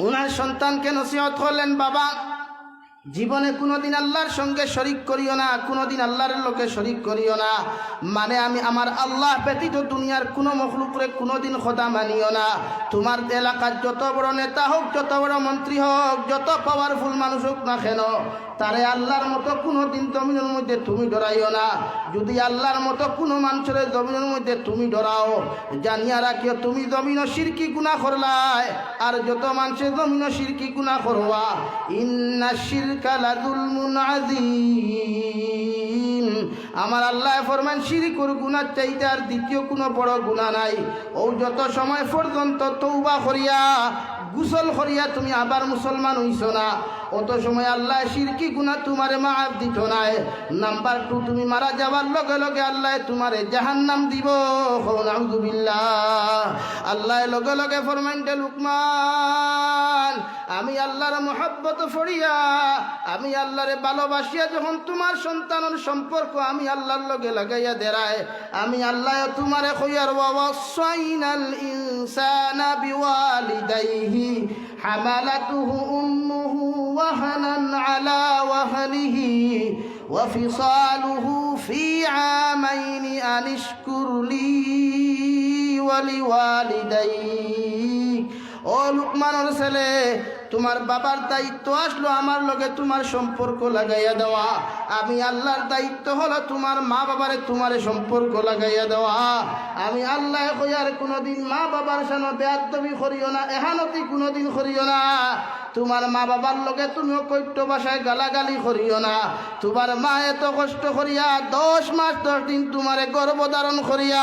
ওনার সন্তানকে নসিহত করলেন বাবা। জীবনে কোনোদিন আল্লাহর সঙ্গে শরিক করিও না, কোনোদিন আল্লাহর লোকে শরিক করিও না। মানে আমি আমার আল্লাহ ব্যতীত দুনিয়ার কোনো মখলুকরে কোনোদিন খোদা মানিও না। তোমার এলাকার যত বড় নেতা হোক, যত বড় মন্ত্রী হোক, যত পাওয়ারফুল মানুষ হোক না কেন, তারে আল্লাহর মতো কোনো দিন জমিনের মধ্যে তুমি ডরাইও না। যদি আল্লাহর মতো কোনো মানুষের জমিনের মধ্যে তুমি ডরাও, জানিয়া রাখিও তুমি জমিন সিরকি গুণা করলাই। আর যত মানুষের জমিন সিরকি গুণা করবা, ইন্না শিরকা লাযুলমুন আযীম। আমার আল্লাহ ফরমান, শিরিকুর গুণার চাইতে আর দ্বিতীয় কোনো বড় গুণা নাই। ও যত সময় পর্যন্ত তৌবা করিয়া গুসল করিয়া তুমি আবার মুসলমান হইছ না। অত সময় আল্লাহ শিরকি গুণা তোমারে মাফ দিত নাই। নাম্বার টু তুমি মারা যাবার লগে লগে আল্লাহ তোমারে জাহান নাম দিব আল্লাহ লগে লগে ফরমাইনটা লুকমান, আমি আল্লাহর মহাব্বত ফড়িয়া, আমি আল্লাহরে ভালোবাসিয়া যখন তোমার সন্তানের সম্পর্ক আমি আল্লাহর লগে লাগাইয়া দেরায়, আমি আল্লাহ তোমারে কইয়ার ওয়াসাইনাল ইনসানা বিওয়ালিদাইহি হামালাতুহু উম্মুহু ওয়াহানান আলা ওয়াহনিহি وفصاله في عامين أن اشكر لي ولوالديك ও লুকমানের ছেলে তোমার বাবার দায়িত্ব আসলো আমার লগে তোমার সম্পর্ক লাগাইয়া দেওয়া। আমি আল্লাহর দায়িত্ব হলো তোমার মা বাবারে তোমার সম্পর্ক লাগাইয়া দেওয়া। আমি আল্লাহ কইয়ার কোনোদিন মা বাবার সামনে বেয়াদবি করিও না, এহানতি কোনোদিন করিও না। তোমার মা বাবার লগে তুমিও কৈত্য ভাষায় গালাগালি করিও না। তোমার মা এত কষ্ট করিয়া দশ মাস দশ দিন তোমারে গর্ভধারণ করিয়া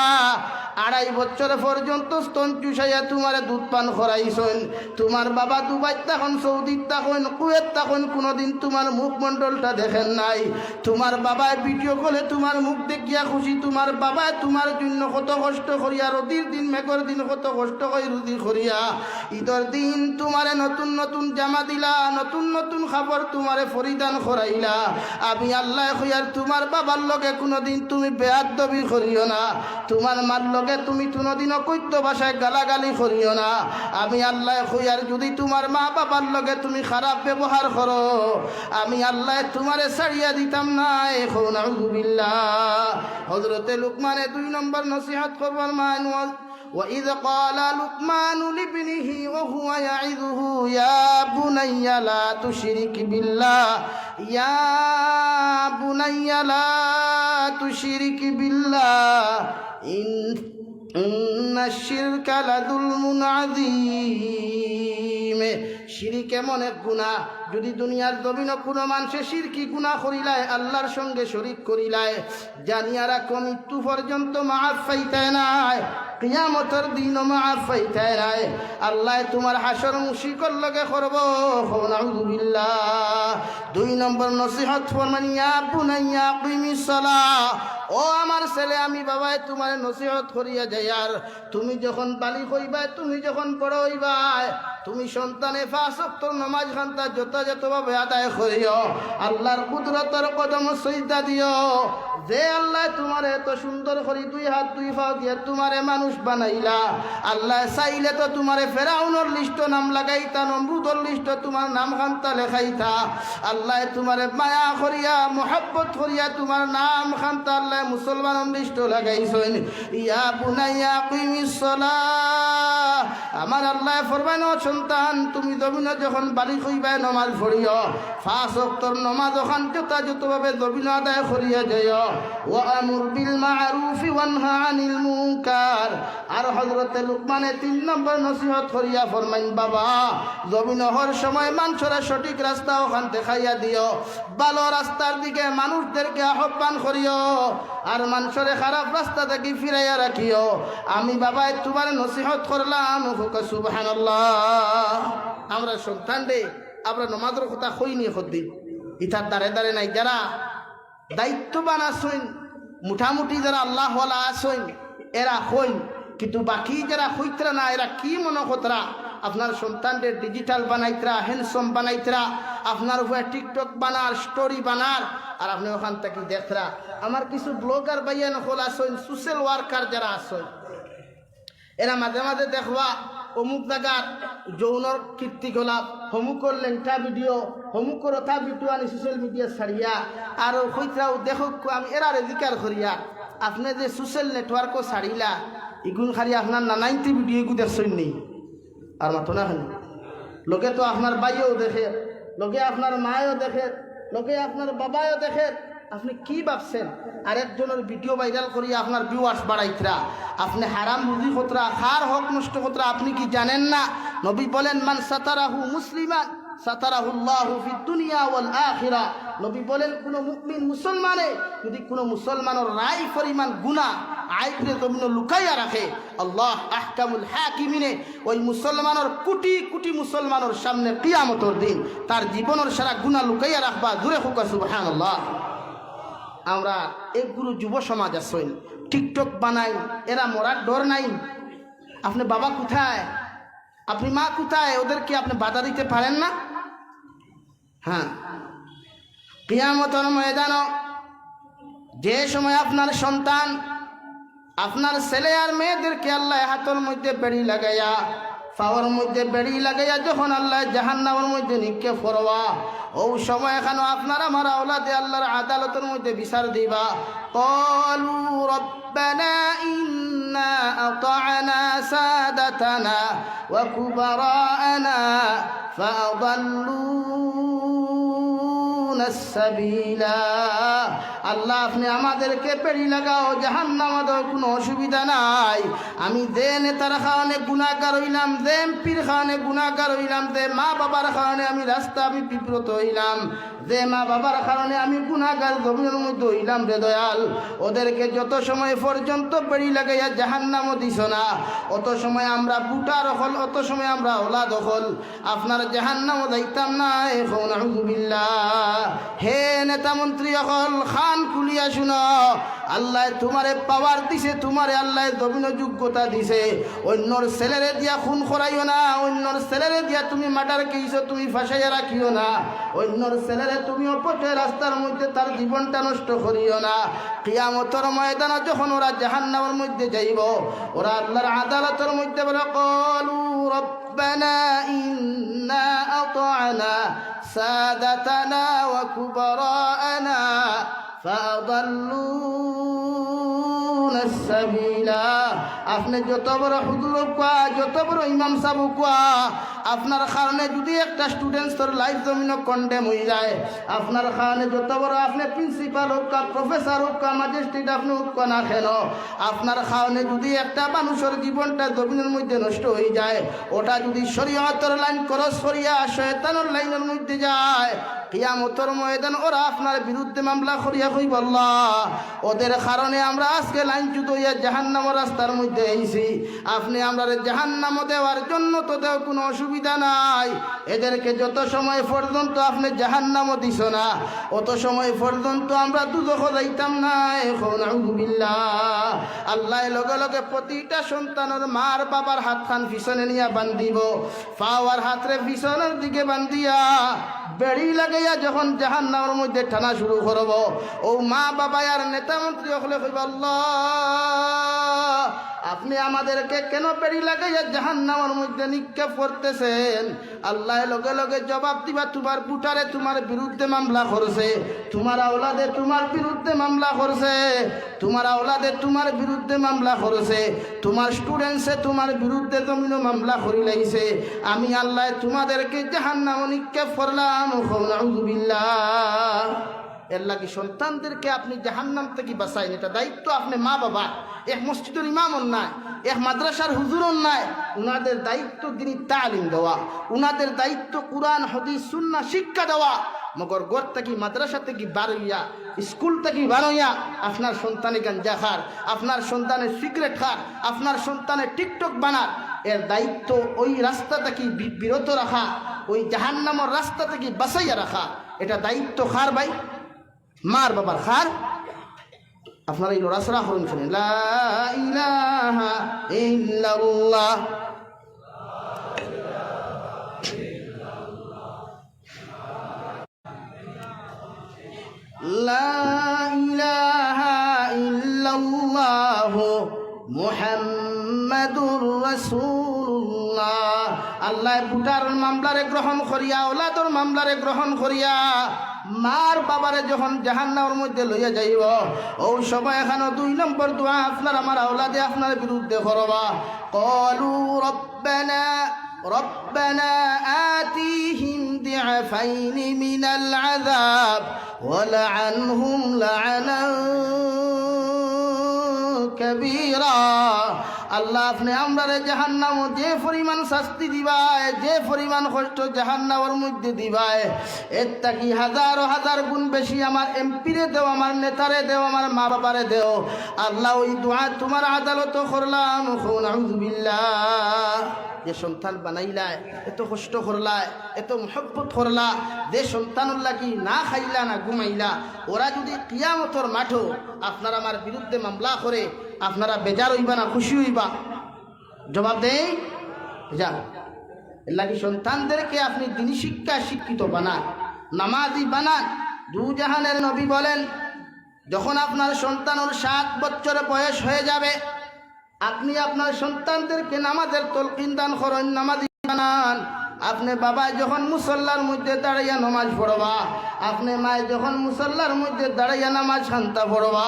আড়াই বছর পর্যন্ত স্তন চুষাইয়া তোমারে দুধ পান করাইছেন। তোমার বাবা দুবাই তখন, সৌদির তখন, কুয়েত তখন, কোনোদিন তোমার মুখমণ্ডলটা দেখেন নাই। তোমার বাবায় ভিডিও কলে তোমার মুখ দেখিয়া খুশি। তোমার বাবায় তোমার জন্য কত কষ্ট করিয়া, রদির দিন, মেঘর দিন কত কষ্ট করে রুদি করিয়া। ঈদর দিন তোমারে নতুন নতুন জামা দিলা, নতুন নতুন খাবার তোমারে পরিধান করাইলা। আমি আল্লাহ হইয়ার তোমার বাবার লগে কোনোদিন তুমি বেয়াদবি করিও না। তোমার মার লগে তুমি কোনোদিনও কৈত্য ভাষায় গালাগালি করিও না আমি আল্লাহ হইয়ার যদি তোমার মা বাবার লগে তুমি খারাপ ব্যবহার করো আমি আল্লাহ তোমারে ছাড়িয়া দিতাম না এখন হজরতে লুকমানে দুই নম্বর নসিহাত করবার মান وإذ قال لقمان لابنه وهو يعظه يا بني لا تشرك بالله يا بني لا تشرك بالله إن শিরিক এমন এক গুণা যদি দুনিয়ার দমিন কোনো মানুষে শিরকি গুণা করিলায়, আল্লাহর সঙ্গে শরিক করিলায় জানিয়ারা কম মৃত্যু পর্যন্ত মাফ পাইতায় নাই, কিয়ামতর দিন মাফ পাইতায় নাই। আল্লাহ তোমার হাসর মুশিকর লগে করব দুই নম্বর নসিহত ফরমানিয়া, বুনাইয়া বিমিসলা ও আমার ছেলে, আমি বাবাই তোমার নসিহত করিয়া যাই। আর তুমি যখন বালি হইবাই, তুমি যখন বড় হইবাই, তুমি সন্তানে ফাঁসক্ত নমাজ খান্তা যথাযথভাবে আদায় করিও। আল্লাহর কুদরতর কদম সইদা দিও। যে আল্লাহ তোমার এত সুন্দর করি দুই হাত, দুই পাও দিয়ে তোমারে মানুষ বানাইলা, আল্লাহ চাইলে তো তোমারে ফেরাউনের লিস্ট নাম লাগাইতা নমরুদর লিস্ট তোমার নাম খান্তা লেখাইতা। আল্লাহ তোমারে মায়া করিয়া, মোহাব্বত করিয়া তোমার নাম খান্তা আল্লাহ মুসলমান লিস্ট লাগাইছেন। ইয়া বুনাইয়া কিমিস সালাহ আমার আল্লাহ ফরমানো সন্তান, তুমি জমিন যখন বাড়ি কইবাই নমাজ পড়িও। ফাঁস অক্তর নমাজ ওখান যথাযথভাবে জমিন আদায় করিয়া যায় ও আমুর বিল মারুফি ওয়ানহা আনিল আর হজরতে লুকমানে তিন নম্বর নসিহত করিয়া ফরমাইন, বাবা, জমিন হর সময় মানুষরা সঠিক রাস্তা ওখান দেখাইয়া দিও। ভালো রাস্তার দিকে মানুষদেরকে আহ্বান করিও। আর মানুষরে খারাপ রাস্তা থেকে ফিরাইয়া রাখিও। আমি বাবাই তোমার নসিহত করলাম। আমরা সন্তান রে, আমরা নমাজের কথা হই নিয়ে দিন ইতার দাঁড়ে দাঁড়ে নাই, যারা দায়িত্ববান আসইন মুঠামুঠি যারা আল্লাহওয়ালা আসইন এরা হইন কিন্তু বাকি যারা হইতরা না, এরা কি মনে কতরা আপনার সন্তানদের ডিজিটাল বানাইতরা হ্যান্ডসম বানাইতরা, আপনার উপরে টিকটক বানার স্টোরি বানার, আর আপনি ওখান থেকে দেখরা। আমার কিছু ব্লগার বাইয়া নকল আসইন সোশ্যাল ওয়ার্কার যারা আসইন এরা মাঝে মাঝে দেখবা অমুক জায়গার যৌনর কীর্তিকলাপ, হমুকর লেংটা ভিডিও, হমুকর অথা ভিডিও আনি সোশ্যাল মিডিয়া ছাড়িয়া, আর হইতাও দেখো আমি এরারে জিকার করিয়া, আপনি যে সোশ্যাল নেটওয়ার্কও ছাড়িলা, ইগুন খালি আপনার নানাইনটি ভিডিও এগু দেখছেন নেই। আর মাতো না খালি। লোকে তো আপনার বাইও দেখে লোকে আপনার মায়ও দেখে লোকে আপনার বাবাও দেখে আপনি কি ভাবছেন? আরেকজনের ভিডিও ভাইরাল করিয়া আপনার ভিউয়ার্স বাড়াইতরা। আপনি হারাম রুজি খতরা, খার হক নষ্ট খতরা, আপনি কি জানেন না? নবী বলেন, মান সাতারাহু মুসলিমান দুনিয়া নবী বলেন যদি কোন লুকাইয়া ওই কোটি কোটি সামনে কিয়ামতর দিন তার জীবনের সারা গুনাহ লুকাইয়া রাখবা। দূরে হোক সুবহানাল্লাহ। আমরা এগুলো যুব সমাজ আসইন টিকটক বানাই, এরা মরার ডর নাই। আপনি বাবা কোথায়? আপনি মা কোথায়? ওদেরকে আপনি বাধা দিতে পারেন না? হ্যাঁ। কিয়ামতর ময়দান যে সময় আপনার সন্তান, আপনার ছেলে আর মেয়েদেরকে আল্লাহ হাতের মধ্যে বেড়ি লাগাইয়া পাওয়ার মধ্যে বেড়ি লাগাইয়া যখন আল্লাহ জাহান্নামের মধ্যে নিক্ষেপ করবা, ও সময় এখানে আপনার আমার আওলাদে আল্লাহর আদালতের মধ্যে বিচার দিবা। কলু রব্বানা ইন্না আতা'না সাদাতানা ওয়া কুবারানা ফাআদাল্লুনা সাবিলা। আল্লাহ, আপনি আমাদেরকে পেড়ি লাগাও, জাহান্নাম আমাদের কোনো অসুবিধা নাই। আমি দে নেতার খাওয়ানে গুণাকার হইলাম দে এমপির খাওয়ানে গুণাকার হইলাম দে মা বাবার খাওয়ানে আমি রাস্তা আমি বিব্রত হইলাম দে মা বাবার কারণে আমি গুণাগার জমিনের মধ্যে হইলাম রে দয়াল। ওদেরকে যত সময় পর্যন্ত পেড়ি লাগাইয়া জাহান্নামও দিস না, অত সময় আমরা বুটা রখল, অত সময় আমরা ওলা দখল আপনার জাহান্নামও যাইতাম না, এখন হে নেতা মন্ত্রী অকল কান খুলিয়া শুনো। আল্লাহ তোমারে পাওয়ার দিছে, তোমারে আল্লাহ দমিন যোগ্যতা দিছে। অন্যর ছেলেরে দিয়া খুন করাইও না, অন্যর ছেলেরে দিয়া তুমি মাটার কেইছো তুমি ফাঁসাইয়া রাখিও না। অন্যর ছেলেরে তুমি অপচয় রাস্তার মধ্যে তার জীবনটা নষ্ট করিও না। কিয়ামতর ময়দান যখন ওরা জাহান্নামের মধ্যে যাইব, ওরা আল্লাহর আদালতের মধ্যে বলে, কলু রব্বানা ইন্না আতানা সাদাতানা ওয়া কুবরানা। فأضلون السبيلا. আপনি যত বড় হুজুর কোয়া, যত বড় ইমাম সাবু কোয়া, আপনার কারণে যদি একটা স্টুডেন্টসর লাইফ জমিন কন্ডেম হয়ে যায়, আপনার কারণে যত বড় আপনি প্রিন্সিপাল হোক প্রফেসর হোক ম্যাজিস্ট্রেট আপনি হোক না কেন, আপনার কারণে যদি একটা মানুষের জীবনটা জমিনের মধ্যে নষ্ট হয়ে যায়, ওটা যদি শরীয়তর লাইন করস করিয়া শয়তানের লাইনের মধ্যে যায়, কিয়ামতর ময়দান ওরা আপনার বিরুদ্ধে মামলা করিয়া কইব আল্লাহ। ওদের কারণে আমরা আজকে লাইন হইয়া জাহান্নামর রাস্তার মধ্যে আইছি আপনি আমরা জাহান্নাম দেওয়ার জন্য তো দেও কোনো অসুবিধা নাই। এদেরকে যত সময় পর্যন্ত আপনি জাহান্নামও দিছ না, অত সময় পর্যন্ত আমরা দুদক যাইতাম না, এখন আল্লাহ লগে লগে প্রতিটা সন্তানের মার বাবার হাত খান পিছনে নিয়ে বান্ধিব, পাওয়ার হাতরে পিছনের দিকে বান্ধিয়া বেড়ি লাগাইয়া যখন জাহান নামের মধ্যে টানা শুরু করব, ও মা বাবা আর নেতা মন্ত্রী হলে আল্লাহ আপনি আমাদেরকে কেন বেড়ি লাগাইয়া জাহান নামের মধ্যে নিক্ষেপ করতেছেন? আল্লাহ লগে লগে জবাব দিবা, তোমার বুটারে তোমার বিরুদ্ধে মামলা করছে, তোমার আওলাদে তোমার বিরুদ্ধে মামলা করছে, তোমার আওলাদে তোমার বিরুদ্ধে মামলা করছে, তোমার স্টুডেন্টসে তোমার বিরুদ্ধে জমিন মামলা করি লাইছে। আমি আল্লাহ তোমাদেরকে জাহান্নাম নিক্ষেপ করলাম এর লাগে সন্তানদেরকে আপনি জাহান্নাম থেকে বাঁচাইন, এটা দায়িত্ব আপনি মা বাবা এক মসজিদের ইমাম অন্যায় এক মাদ্রাসার হুজুর অন্যায় উনাদের দায়িত্ব তিনি তালিম দেওয়া, উনাদের দায়িত্ব কোরআন, হদিস সুন্না শিক্ষা দেওয়া। মগর গর থেকে, মাদ্রাসা থেকে বার হইয়া স্কুল থেকে বার আপনার সন্তানে গাঞ্জা খার, আপনার সন্তানে সিগারেট খার, আপনার সন্তানে টিকটক বানার। এর দায়িত্ব ওই রাস্তা থেকে বিরত রাখা, ওই জাহান্নামর রাস্তা থেকে বাঁচাইয়া রাখা। এটা দায়িত্ব খার ভাই? মার বাবার খার আপনারা এই লড়াছড়া হরণ শুনেন আল্লাহ বুটার মামলারে গ্রহণ করিয়া ওলাদর মামলারে গ্রহণ করিয়া মার বাবারে যখন জাহান্নার মধ্যে লইয়া যাইব ও সবাই এখানে দুই নম্বর দোয়া আপনার আমার আওলাদে আপনার বিরুদ্ধে করবা কলু রব্বানা ربنا آتيهم ضعفين من العذاب ولعنهم لعنا কবিরা আল্লাহ আপনি আমরা জাহান্নাম যে পরিমাণ শাস্তি দিবায়, যে পরিমাণ কষ্ট জাহান জাহান্নামের মধ্যে দিবায়, এর তাকি হাজার হাজার গুণ বেশি আমার এমপিরে দেও, আমার নেতারে দেও, আমার মা বাবারে দেও। আল্লাহ ওই দোয়া তোমার আদালত করলাম। যে সন্তান বানাইলায়, এত কষ্ট করলায়, এত মহব্বত করলা, যে সন্তানুল্লাহ কি না খাইলা, না ঘুমাইলা, ওরা যদি কিয়ামতর মাঠো আপনার আমার বিরুদ্ধে মামলা করে আপনারা বেজার হইবা না, খুশি হইবা। জবাব দেই যা লাগি সন্তানদেরকে আপনি দিনী শিক্ষা শিক্ষিত বানান, নামাজি বানান। দু জাহানের নবী বলেন, যখন আপনার সন্তানের সাত বছর বয়স হয়ে যাবে, আপনি আপনার সন্তানদেরকে নামাজের তলকিন দান করেন, নামাজি বানান। আপনি বাবা যখন মুসল্লার মধ্যে দাঁড়াইয়া নামাজ পড়বা, আপনি মায় যখন মুসল্লার মধ্যে দাঁড়াইয়া নামাজ শান্তা পড়বা,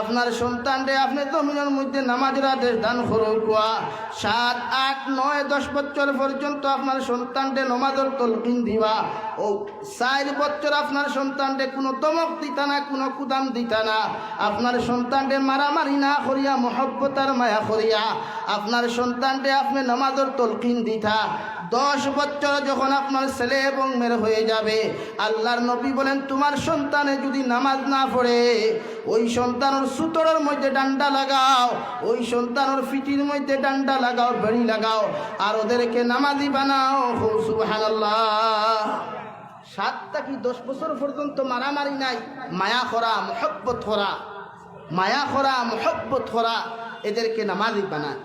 আপনার সন্তানরে আপনি জমিনের মধ্যে নামাজের আদেশ দান করুয়া সাত, আট, নয়, দশ বছর পর্যন্ত আপনার সন্তানরে নমাজের তলকিন দিবা। ও, চার বছর আপনার সন্তানরে কোনো দমক দিতা না, কোনো কুদাম দিতা না। আপনার সন্তানরে মারামারি না করিয়া, মহব্বতার মায়া করিয়া। আপনার সন্তানরে আপনি নামাজের তলকিন দিতা। দশ বছর যখন আপনার ছেলে এবং মেয়ের হয়ে যাবে, আল্লাহর নবী বলেন, তোমার সন্তানে যদি নামাজ না পড়ে, ওই সন্তানের সুতরের মধ্যে ডান্ডা লাগাও, ওই সন্তানের ফিটির মধ্যে ডান্ডা লাগাও, বেড়ি লাগাও, আর ওদেরকে নামাজি বানাও। সাতটা কি দশ বছর পর্যন্ত মারামারি নাই? মায়া করা মহব্বত করা মায়া করা মহব্বত করা এদেরকে নামাজি বানায়।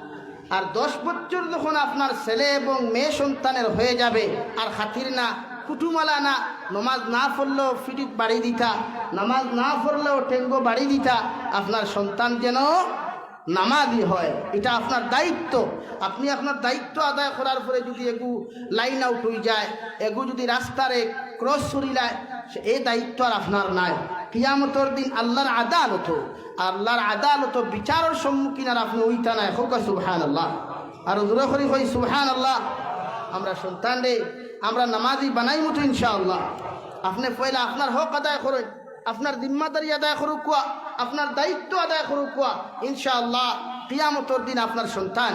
আর দশ বছর যখন আপনার ছেলে এবং মেয়ে সন্তানের হয়ে যাবে, আর খাতির না, কুটুমালা না, নমাজ না পড়লেও ফিটিত বাড়ি দিতা, নামাজ না পড়লেও টেঙ্গো বাড়ি দিতা, আপনার সন্তান যেন নামাজি হয়, এটা আপনার দায়িত্ব। আপনি আপনার দায়িত্ব আদায় করার পরে যদি এগু লাইন আউট হয়ে যায়, এগু যদি রাস্তারে ক্রস সরিলায় এই দায়িত্ব আর আপনার নাই। কিয়ামতর দিন আল্লাহর আদালত আল্লাহর আদালত বিচারের সম্মুখীন আর আপনি ওইটা নাই। হোক সুবহান আল্লাহ আর দূরে করি হই সুবহান আল্লাহ আমরা সন্তান রে, আমরা নামাজি বানাই মতো ইনশাআল্লাহ। আপনি পয়লা আপনার হক আদায় করেন, আপনার জিম্মাদারি আদায় করুক কুয়া, আপনার দায়িত্ব আদায় করুক কুয়া, ইনশাআল্লাহ কিয়ামতর দিন আপনার সন্তান,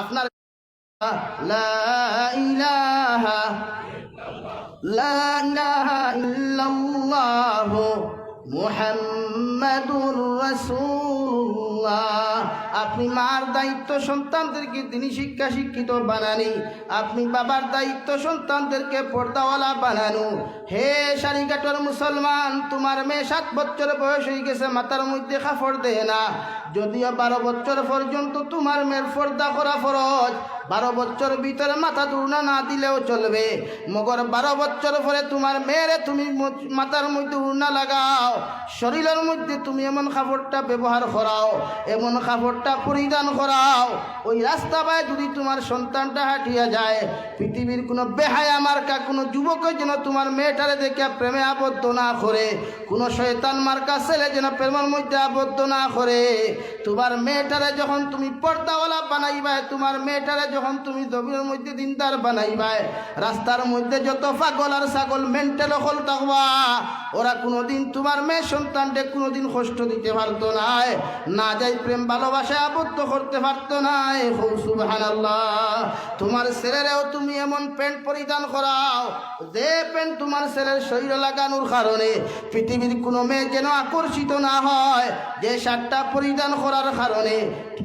আপনার লা ইলাহা, লা মুহাম্মাদুর রাসূলুল্লাহ। আপনি মার দায়িত্ব সন্তানদেরকে তিনি শিক্ষা শিক্ষিত বানানি। আপনি বাবার দায়িত্ব সন্তানদেরকে পর্দাওয়ালা বানানো। হে সারিঘাটর মুসলমান, তোমার মেয়ে সাত বছর বয়স হয়ে গেছে, মাথার মধ্যে কাপড় দেয় না। যদিও বারো বছর পর্যন্ত তোমার মেয়ের পর্দা করা ফরজ বারো বছর ভিতরে মাথা দুর্না না দিলেও চলবে। মগর বারো বছর পরে তোমার মেয়েরে তুমি মাথার মধ্যে উড়না লাগাও। শরীরের মধ্যে তুমি এমন কাপড়টা ব্যবহার করাও, এমন কাপড়টা পরিধান করাও। ওই রাস্তা পায় যদি তোমার সন্তানটা হাঁটিয়া যায়, পৃথিবীর কোনো বেহায়া মার্কা, কোনো যুবকের যেন তোমার মেয়েটারে দেখে প্রেমে আবদ্ধ না করে, কোনো শয়তান মার্কা ছেলে যেন প্রেমের মধ্যে আবদ্ধ না করে। তোমার মেয়েটারে যখন তুমি পর্দাওয়ালা বানাইবা, তোমার মেয়েটারে যখন তুমি জমির মধ্যে দিনদার বানাইবাই রাস্তার মধ্যে যত পাগল আর ছাগল মেন্টাল হল থাকবা, ওরা কোনোদিন তোমার মেয়ে সন্তানকে কোনোদিন কষ্ট দিতে পারতো নাই না যাই প্রেম ভালোবাসা আবদ্ধ করতে পারতো নাই সুবহানাল্লাহ। তোমার ছেলেরেও তুমি এমন প্যান্ট পরিধান করাও, যে প্যান্ট তোমার ছেলের শরীর লাগানোর কারণে পৃথিবীর কোনো মেয়ে যেন আকর্ষিত না হয়, যে শার্টটা পরিধান করার কারণে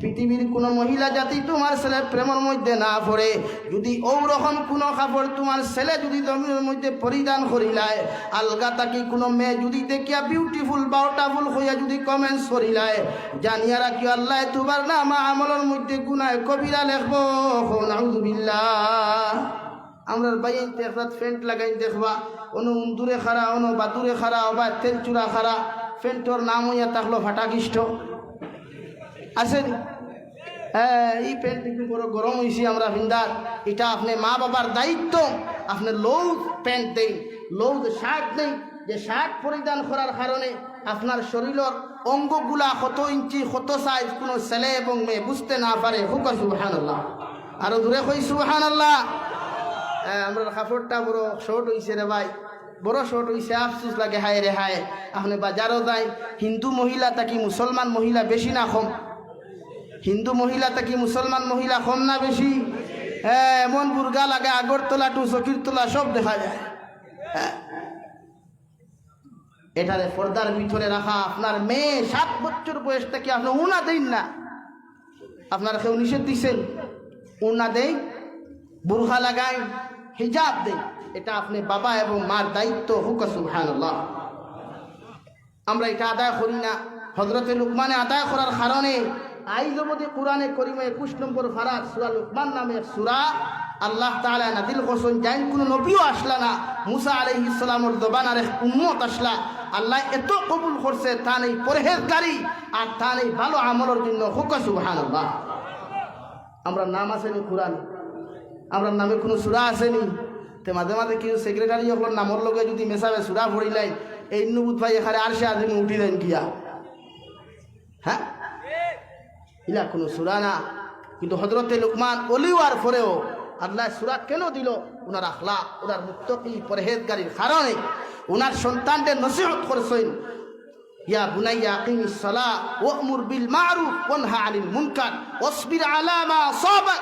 পৃথিবীর কোনো মহিলা জাতি তোমার ছেলের প্রেমের মধ্যে না পড়ে। যদি ওরকম কোনো কাপড় তোমার ছেলে যদি জমির মধ্যে পরিধান করিলায় আলগা তাকে কোনো মেয়ে যদি দেখিয়া বিউটিফুল বাউটাফুল হইয়া যদি কমেন্টস করিলায়, জানিয়া রাখি আল্লাহ, তোমার নামা আমলের মধ্যে গুনায় কবিরা লেখবো। নাউজুবিল্লাহ। আমরা বাইন ফেন্ট লাগাই দেখবা, অনু উন্দুরে খারা অনু বাদুরে খারা বা তেল চূড়া খারা ফেন্টর নাম হইয়া থাকল ফাটাকিষ্ট। আছে হ্যাঁ এই প্যান্ট একটু বড় গরম হয়েছি আমরা ভিন্দার। এটা আপনি মা বাবার দায়িত্ব। আপনি লৌদ প্যান্ট দেই লৌদ শার্ট দেই যে শার্ট পরিধান করার কারণে আপনার শরীরের অঙ্গগুলা কত ইঞ্চি, কত সাইজ কোনো ছেলে এবং মেয়ে বুঝতে না পারে। হুক সুবাহান আল্লাহ আরও দূরে কই সুবাহান আল্লাহ আমরা কাপড়টা বড় শর্ট হইছে রে ভাই। বড় শর্ট হইছে, আফসুস লাগে, হায় রে হায়। আপনি বাজারও যাই হিন্দু মহিলা তাকি মুসলমান মহিলা বেশি না কম। হিন্দু মহিলা তাকি মুসলমান মহিলা কম না বেশি? হ্যাঁ এমন বুর্গা লাগে, আগরতলা টু চকিরতলা সব দেখা যায়। হ্যাঁ। এটারে পর্দার ভিতরে রাখা আপনার মেয়ে সাত বছর বয়স থেকে আপনি উনা দিন না। আপনার কেউ নিষেধ দিছেন? উনা দেই বুরখা লাগাই, হিজাব দেই। এটা আপনি বাবা এবং মার দায়িত্ব, হুক সুবহানাল্লাহ। আমরা এটা আদায় করি না। হজরতে লুকমানে আদায় করার কারণে আইজমদি কোরআনে করিমে একুশ নম্বর ফারাক সুরা লুকমান নামে সুরা। আল্লাহ তাআলা নাদিল হোসেন জাইন কোনো নবীও আসলা না। মুসা আলাইহিস ইসলামর জবানার এক উম্মত আসলা। আল্লাহ এত কবুল করছে, তা নেই পরহেজগারি আর তা নেই ভালো আমলের জন্য। হুক সুবহানাল্লাহ। আমরা নাম আসেনি কোরআন। আমরা নামে কোনো সুরা আসেনি। তে মাঝে মাঝে কিছু সেক্রেটারি হল নামর লগে যদি মেশাবে সুরা ভরিলাই এই নুবুত ভাই এখানে আর সে আদমি উঠি দেন গিয়া। হ্যাঁ? ইলা কোনো সুরা না। কিন্তু হজরতে লুকমান অলিওয়ার পরেও আল্লাহ সুরা কেন দিল? ওনার আখলা ওনার মুক্তি পরহেজগারির কারণে। ওনার সন্তানদের নসিহত করেছেন। ইয়া বুনাইয়া আকিমিস সালাহ, ওয়ামুর বিল ওয়াসবির আলা মা সাবাক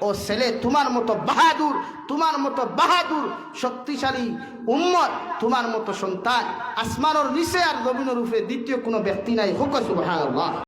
ও ছেলে, তোমার মতো বাহাদুর, তোমার মতো বাহাদুর, শক্তিশালী উম্মত, তোমার মতো সন্তান, আসমানোর নিচে আর রবীন্দ্র রূপে দ্বিতীয় কোনো ব্যক্তি নাই। হোক সুবহানাল্লাহ।